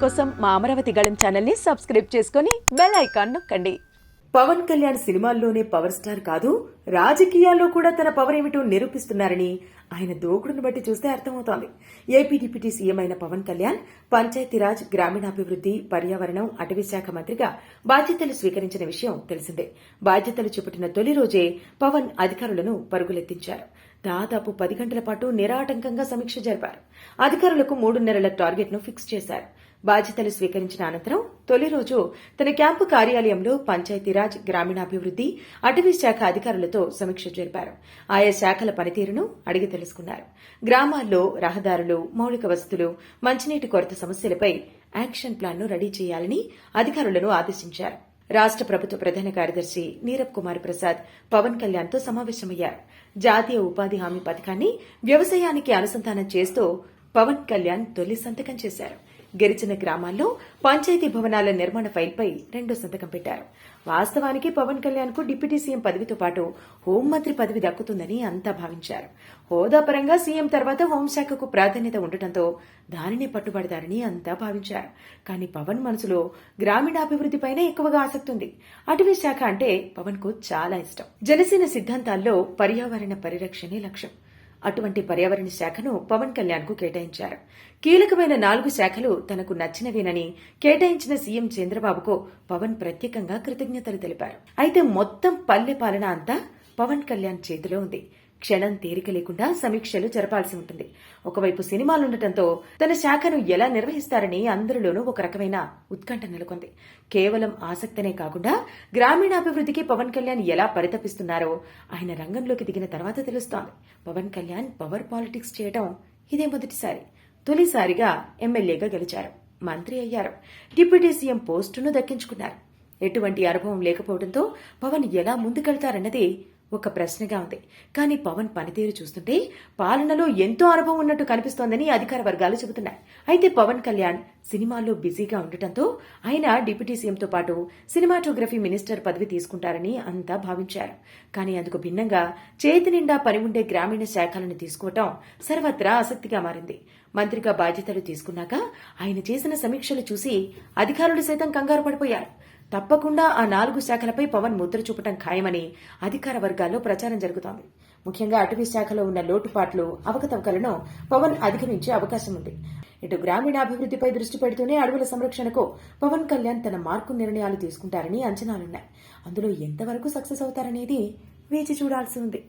కోసం మా అమరావతి గళం ఛానల్ని సబ్స్క్రైబ్ చేసుకుని బెల్ ఐకాన్ నొక్కండి. పవన్ కళ్యాణ్ సినిమాల్లోనే పవర్ స్టార్ కాదు రాజకీయాల్లో కూడా తన పవర్ ఏమిటో నిరూపిస్తున్నారని ఆయన దోకుడును బట్టి చూస్తే అర్థమవుతోంది. ఏపీ డిప్యూటీ సీఎం అయిన పవన్ కళ్యాణ్ పంచాయతీరాజ్ గ్రామీణాభివృద్ది పర్యావరణం అటవీ శాఖ మంత్రిగా బాధ్యతలు స్వీకరించిన విషయం తెలిసిందే. బాధ్యతలు చేపట్టిన తొలి రోజే పవన్ అధికారులను పరుగులెత్తించారు. దాదాపు పది గంటల పాటు నిరాటంకంగా సమీక్ష జరిపారు. అధికారులకు మూడు నెలల ఫిక్స్ చేశారు. బాధ్యతలు స్వీకరించిన అనంతరం తొలి రోజు తన క్యాంపు కార్యాలయంలో పంచాయతీరాజ్ గ్రామీణాభివృద్ది అటవీ శాఖ అధికారులతో సమీక్ష జరిపారు. ఆయా శాఖల పనితీరును అడిగి తెలుసుకున్నారు. గ్రామాల్లో రహదారులు మౌలిక వసతులు మంచినీటి కొరత సమస్యలపై యాక్షన్ ప్లాన్ను రెడీ చేయాలని అధికారులను ఆదేశించారు. రాష్ట ప్రభుత్వ ప్రధాన కార్యదర్శి నీరబ్ కుమార్ ప్రసాద్ పవన్ కళ్యాణ్తో సమావేశమయ్యారు. జాతీయ ఉపాధి హామీ పథకాన్ని వ్యవసాయానికి అనుసంధానం చేస్తూ పవన్ కళ్యాణ్ తొలి సంతకం చేశారు. గిరిజన గ్రామాల్లో పంచాయతీ భవనాల నిర్మాణ ఫైల్పై రెండో సంతకం పెట్టారు. వాస్తవానికి పవన్ కళ్యాణ్కు డిప్యూటీ సీఎం పదవితో పాటు హోంమంత్రి పదవి దక్కుతుందని అంతా భావించారు. హోదా పరంగా సీఎం తర్వాత హోంశాఖకు ప్రాధాన్యత ఉండటంతో దానిని పట్టుబడతారని అంతా భావించారు. కానీ పవన్ మనసులో గ్రామీణాభివృద్దిపైనే ఎక్కువగా ఆసక్తి ఉంది. అటవీ శాఖ అంటే పవన్కు చాలా ఇష్టం. జనసేన సిద్ధాంతాల్లో పర్యావరణ పరిరక్షణే లక్ష్యం. అటువంటి పర్యావరణ శాఖను పవన్ కళ్యాణ్కు కేటాయించారు. కీలకమైన నాలుగు శాఖలు తనకు నచ్చినవేనని కేటాయించిన సీఎం చంద్రబాబుకు పవన్ ప్రత్యేకంగా కృతజ్ఞతలు తెలిపారు. అయితే మొత్తం పల్లె పాలన అంతా పవన్ కళ్యాణ్ చేతిలో ఉంది. క్షణం తీరిక లేకుండా సమీక్షలు జరపాల్సి ఉంటుంది. ఒకవైపు సినిమాలుండటంతో తన శాఖను ఎలా నిర్వహిస్తారని అందరిలోనూ ఒక రకమైన ఉత్కంఠ నెలకొంది. కేవలం ఆసక్తినే కాకుండా గ్రామీణాభివృద్ధికి పవన్ కళ్యాణ్ ఎలా పరితపిస్తున్నారో ఆయన రంగంలోకి దిగిన తర్వాత తెలుస్తోంది. పవన్ కళ్యాణ్ పవర్ పాలిటిక్స్ చేయడం ఇదే మొదటిసారి. తొలిసారిగా ఎమ్మెల్యేగా గెలిచారు. మంత్రి అయ్యారు. డిప్యూటీ సీఎం పోస్టును దక్కించుకున్నారు. ఎటువంటి అనుభవం లేకపోవడంతో పవన్ ఎలా ముందుకెళ్తారన్నది ఒక ప్రశ్నగా ఉంది. కానీ పవన్ పనితీరు చూస్తుంటే పాలనలో ఎంతో అనుభవం ఉన్నట్టు కనిపిస్తోందని అధికార వర్గాలు చెబుతున్నాయి. అయితే పవన్ కళ్యాణ్ సినిమాల్లో బిజీగా ఉండటంతో ఆయన డిప్యూటీ సీఎంతో పాటు సినిమాటోగ్రఫీ మినిస్టర్ పదవి తీసుకుంటారని అంతా భావించారు. కానీ అందుకు భిన్నంగా చేతి నిండా పని ఉండే గ్రామీణ శాఖలను తీసుకోవటం సర్వత్రా ఆసక్తిగా మారింది. మంత్రిగా బాధ్యతలు తీసుకున్నాక ఆయన చేసిన సమీక్షలు చూసి అధికారులు సైతం కంగారు పడిపోయారు. తప్పకుండా ఆ నాలుగు శాఖలపై పవన్ ముద్ర చూపటం ఖాయమని అధికార వర్గాల్లో ప్రచారం జరుగుతోంది. ముఖ్యంగా అటవీ శాఖలో ఉన్న లోటుపాట్లు అవకతవకలను పవన్ అధిగమించే అవకాశం ఉంది. ఇటు గ్రామీణాభివృద్ధిపై దృష్టి పెడుతూనే అడవుల సంరక్షణకు పవన్ కళ్యాణ్ తన మార్కు నిర్ణయాలు తీసుకుంటారని అంచనాలున్నాయి. అందులో ఎంతవరకు సక్సెస్ అవుతారనేది వేచి చూడాల్సి ఉంది.